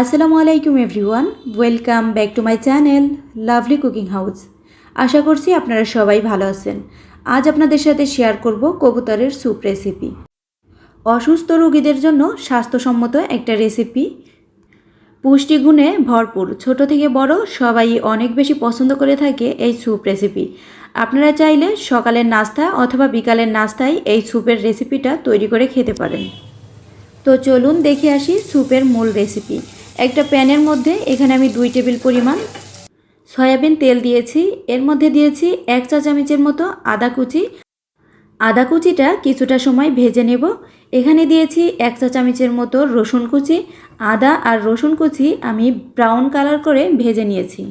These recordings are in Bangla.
আসসালামু আলাইকুম everyone, welcome back to my channel lovely cooking house. আশা করছি আপনারা সবাই ভালো আছেন। আজ আপনাদের সাথে শেয়ার করব কবুতরের স্যুপ রেসিপি। অসুস্থ রোগীদের জন্য স্বাস্থ্যসম্মত একটা রেসিপি। পুষ্টিগুণে ভরপুর, ছোট থেকে বড় সবাই অনেক বেশি পছন্দ করে থাকে এই স্যুপ রেসিপি। আপনারা চাইলে সকালের নাস্তা অথবা বিকালের নাস্তায় এই স্যুপের রেসিপিটা তৈরি করে খেতে পারেন। তো চলুন দেখে আসি স্যুপের মূল রেসিপি। একটা প্যানের মধ্যে এখানে আমি দুই টেবিল পরিমাণ সয়াবিন তেল দিয়েছি। এর মধ্যে দিয়েছি এক চা চামচের মতো আদা কুচি। আদা কুচিটা কিছুটা সময় ভেজে নেব। এখানে দিয়েছি এক চা চামচের মতো রসুন কুচি। আদা আর রসুন কুচি আমি ব্রাউন কালার করে ভেজে নিয়েছি।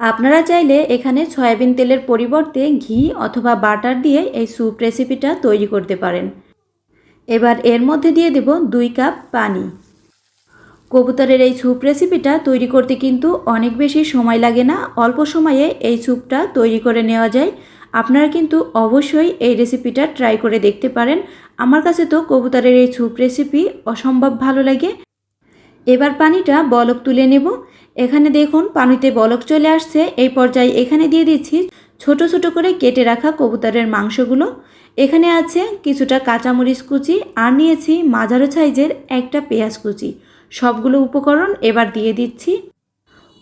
আপনারা চাইলে এখানে সয়াবিন তেলের পরিবর্তে ঘি অথবা বাটার দিয়ে এই স্যুপ রেসিপিটা তৈরি করতে পারেন। এবার এর মধ্যে দিয়ে দেব দুই কাপ পানি। কবুতরের এই স্যুপ রেসিপিটা তৈরি করতে কিন্তু অনেক বেশি সময় লাগে না। অল্প সময়ে এই স্যুপটা তৈরি করে নেওয়া যায়। আপনারা কিন্তু অবশ্যই এই রেসিপিটা ট্রাই করে দেখতে পারেন। আমার কাছে তো কবুতরের এই স্যুপ রেসিপি অসম্ভব ভালো লাগে। এবার পানিটা বলক তুলে নেব। এখানে দেখুন, পানিতে বলক চলে আসছে। এই পর্যায়ে এখানে দিয়ে দিচ্ছি ছোট ছোট করে কেটে রাখা কবুতরের মাংসগুলো। এখানে আছে কিছুটা কাঁচামরিচ কুচি আর নিয়েছি মাঝারো সাইজের একটা পেঁয়াজ কুচি। সবগুলো উপকরণ এবার দিয়ে দিচ্ছি।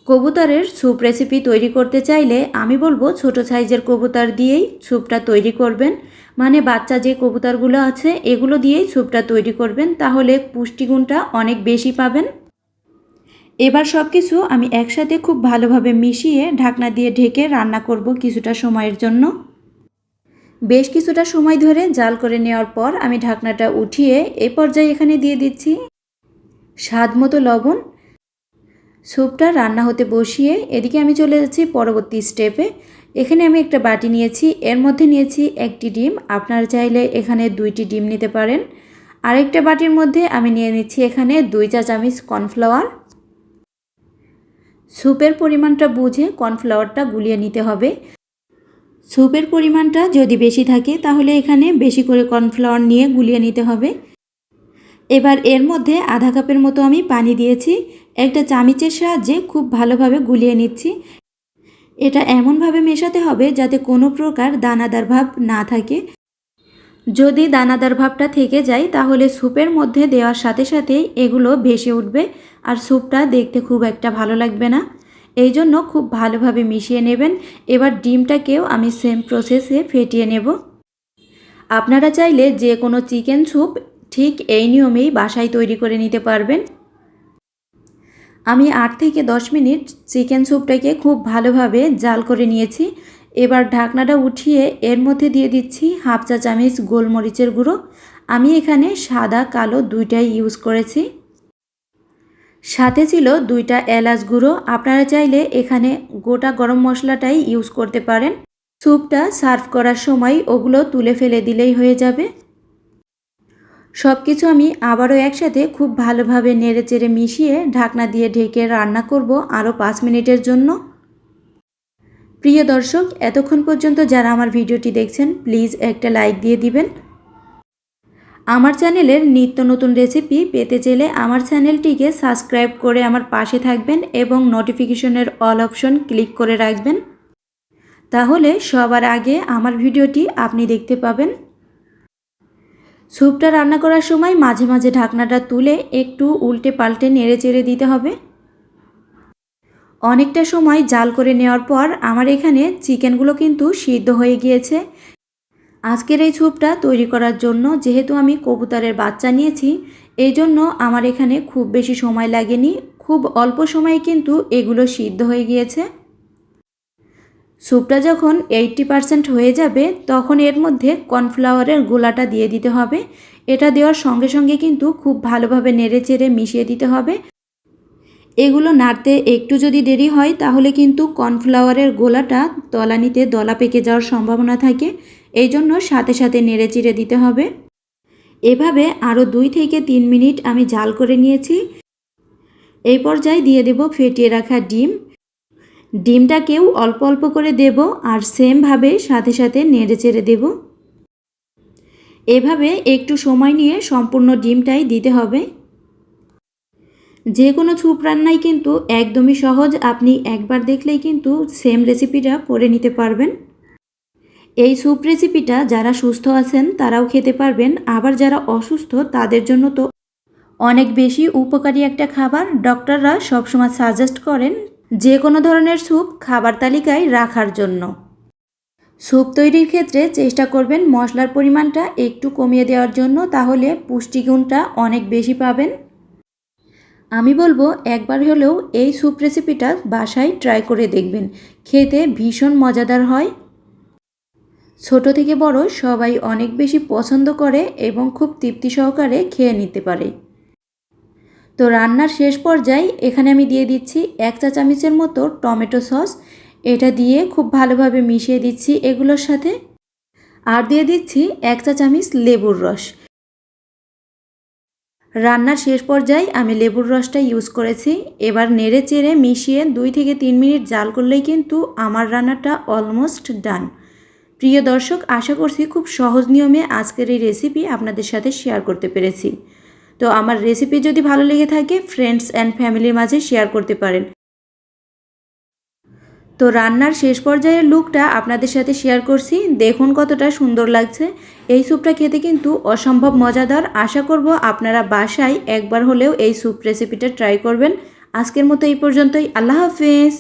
কবুতরের স্যুপ রেসিপি তৈরি করতে চাইলে আমি বলব ছোট সাইজের কবুতর দিয়েই স্যুপটা তৈরি করবেন। মানে বাচ্চা যে কবুতরগুলো আছে, এগুলো দিয়েই স্যুপটা তৈরি করবেন, তাহলে পুষ্টিগুণটা অনেক বেশি পাবেন। এবার সব কিছু আমি একসাথে খুব ভালোভাবে মিশিয়ে ঢাকনা দিয়ে ঢেকে রান্না করব কিছুটা সময়ের জন্য। বেশ কিছুটা সময় ধরে জাল করে নেওয়ার পর আমি ঢাকনাটা উঠিয়ে এই পর্যায়ে এখানে দিয়ে দিচ্ছি স্বাদ মতো লবণ। স্যুপটা রান্না হতে বসিয়ে এদিকে আমি চলে যাচ্ছি পরবর্তী স্টেপে। এখানে আমি একটা বাটি নিয়েছি, এর মধ্যে নিয়েছি একটি ডিম। আপনারা চাইলে এখানে দুইটি ডিম নিতে পারেন। আরেকটা বাটির মধ্যে আমি নিয়ে নিচ্ছি এখানে দুই চা চামচ কর্নফ্লাওয়ার। স্যুপের পরিমাণটা বুঝে কর্নফ্লাওয়ারটা গুলিয়ে নিতে হবে। স্যুপের পরিমাণটা যদি বেশি থাকে, তাহলে এখানে বেশি করে কর্নফ্লাওয়ার নিয়ে গুলিয়ে নিতে হবে। এবার এর মধ্যে আধা কাপের মতো আমি পানি দিয়েছি, একটা চামিচের সাহায্যে খুব ভালোভাবে গুলিয়ে নিচ্ছি। এটা এমনভাবে মেশাতে হবে যাতে কোনো প্রকার দানাদার ভাব না থাকে। যদি দানাদার ভাবটা থেকে যায়, তাহলে স্যুপের মধ্যে দেওয়ার সাথে সাথেই এগুলো ভেসে উঠবে আর স্যুপটা দেখতে খুব একটা ভালো লাগবে না। এই জন্য খুব ভালোভাবে মিশিয়ে নেবেন। এবার ডিমটাকেও আমি সেম প্রসেসে ফেটিয়ে নেব। আপনারা চাইলে যে কোনো চিকেন স্যুপ ঠিক এই নিয়মেই বাসায় তৈরি করে নিতে পারবেন। আমি আট থেকে দশ মিনিট চিকেন স্যুপটাকে খুব ভালোভাবে জাল করে নিয়েছি। এবার ঢাকনাটা উঠিয়ে এর মধ্যে দিয়ে দিচ্ছি হাফ চা চামচ গোলমরিচের গুঁড়ো। আমি এখানে সাদা, কালো দুইটাই ইউজ করেছি। সাথে ছিল দুইটা এলাচ গুঁড়ো। আপনারা চাইলে এখানে গোটা গরম মশলাটাই ইউজ করতে পারেন। স্যুপটা সার্ভ করার সময় ওগুলো তুলে ফেলে দিলেই হয়ে যাবে। সব কিছু আমি আবারও একসাথে খুব ভালোভাবে নেড়ে চেড়ে মিশিয়ে ঢাকনা দিয়ে ঢেকে রান্না করব আরও পাঁচ মিনিটের জন্য। প্রিয় দর্শক, এতক্ষণ পর্যন্ত যারা আমার ভিডিওটি দেখছেন, প্লিজ একটা লাইক দিয়ে দিবেন। আমার চ্যানেলের নিত্য নতুন রেসিপি পেতে চাইলে আমার চ্যানেলটিকে সাবস্ক্রাইব করে আমার পাশে থাকবেন এবং নোটিফিকেশনের অল অপশন ক্লিক করে রাখবেন। তাহলে সবার আগে আমার ভিডিওটি আপনি দেখতে পাবেন। স্যুপটা রান্না করার সময় মাঝে মাঝে ঢাকনাটা তুলে একটু উল্টে পাল্টে নেড়ে চেড়ে দিতে হবে। অনেকটা সময় জাল করে নেওয়ার পর আমার এখানে চিকেনগুলো কিন্তু সিদ্ধ হয়ে গিয়েছে। আজকের এই স্যুপটা তৈরি করার জন্য যেহেতু আমি কবুতরের বাচ্চা নিয়েছি, এই জন্য আমার এখানে খুব বেশি সময় লাগেনি। খুব অল্প সময়ে কিন্তু এগুলো সিদ্ধ হয়ে গিয়েছে। স্যুপটা যখন এইটটি পারসেন্ট হয়ে যাবে, তখন এর মধ্যে কর্নফ্লাওয়ারের গোলাটা দিয়ে দিতে হবে। এটা দেওয়ার সঙ্গে সঙ্গে কিন্তু খুব ভালোভাবে নেড়ে চেড়ে মিশিয়ে দিতে হবে। এগুলো নাড়তে একটু যদি দেরি হয়, তাহলে কিন্তু কর্নফ্লাওয়ারের গোলাটা তলানিতে দলা পেকে যাওয়ার সম্ভাবনা থাকে। এই জন্য সাথে সাথে নেড়ে চিড়ে দিতে হবে। এভাবে আরও দুই থেকে তিন মিনিট আমি জাল করে নিয়েছি। এই পর্যায়ে দিয়ে দেব ফেটিয়ে রাখা ডিম। ডিমটাকেও অল্প অল্প করে দেব আর সেমভাবে সাথে সাথে নেড়ে চেড়ে দেব। এভাবে একটু সময় নিয়ে সম্পূর্ণ ডিমটাই দিতে হবে। যে কোনো স্যুপ রান্নাই কিন্তু একদমই সহজ। আপনি একবার দেখলেই কিন্তু সেম রেসিপিটা করে নিতে পারবেন। এই স্যুপ রেসিপিটা যারা সুস্থ আছেন তারাও খেতে পারবেন। আবার যারা অসুস্থ তাদের জন্য তো অনেক বেশি উপকারী একটা খাবার। ডক্টররা সবসময় সাজেস্ট করেন যে কোনো ধরনের স্যুপ খাবার তালিকায় রাখার জন্য। স্যুপ তৈরির ক্ষেত্রে চেষ্টা করবেন মশলার পরিমাণটা একটু কমিয়ে দেওয়ার জন্য, তাহলে পুষ্টিগুণটা অনেক বেশি পাবেন। আমি বলব, একবার হলেও এই স্যুপ রেসিপিটা বাসায় ট্রাই করে দেখবেন, খেতে ভীষণ মজাদার হয়। ছোট থেকে বড় সবাই অনেক বেশি পছন্দ করে এবং খুব তৃপ্তি সহকারে খেয়ে নিতে পারে। তো রান্নার শেষ পর্যায়ে এখানে আমি দিয়ে দিচ্ছি এক চা চামচের মতো টমেটো সস। এটা দিয়ে খুব ভালোভাবে মিশিয়ে দিচ্ছি এগুলোর সাথে। আর দিয়ে দিচ্ছি এক চা চামচ লেবুর রস। রান্নার শেষ পর্যায়ে আমি লেবুর রসটা ইউজ করেছি। এবার নেড়ে চেড়ে মিশিয়ে দুই থেকে তিন মিনিট জাল করলেই কিন্তু আমার রান্নাটা অলমোস্ট ডান প্রিয় দর্শক, আশা করছি খুব সহজ নিয়মে আজকের এই রেসিপি আপনাদের সাথে শেয়ার করতে পেরেছি। তো আমার রেসিপি যদি ভালো লেগে থাকে ফ্রেন্ডস অ্যান্ড ফ্যামিলির মাঝে শেয়ার করতে পারেন। তো রান্নার শেষ পর্যায়ের লুকটা আপনাদের সাথে শেয়ার করছি। দেখুন কতটা সুন্দর লাগছে। এই স্যুপটা খেতে কিন্তু অসম্ভব মজাদার। আশা করব আপনারা বাসায় একবার হলেও এই স্যুপ রেসিপিটা ট্রাই করবেন। আজকের মতো এই পর্যন্তই। আল্লাহ হাফেজ!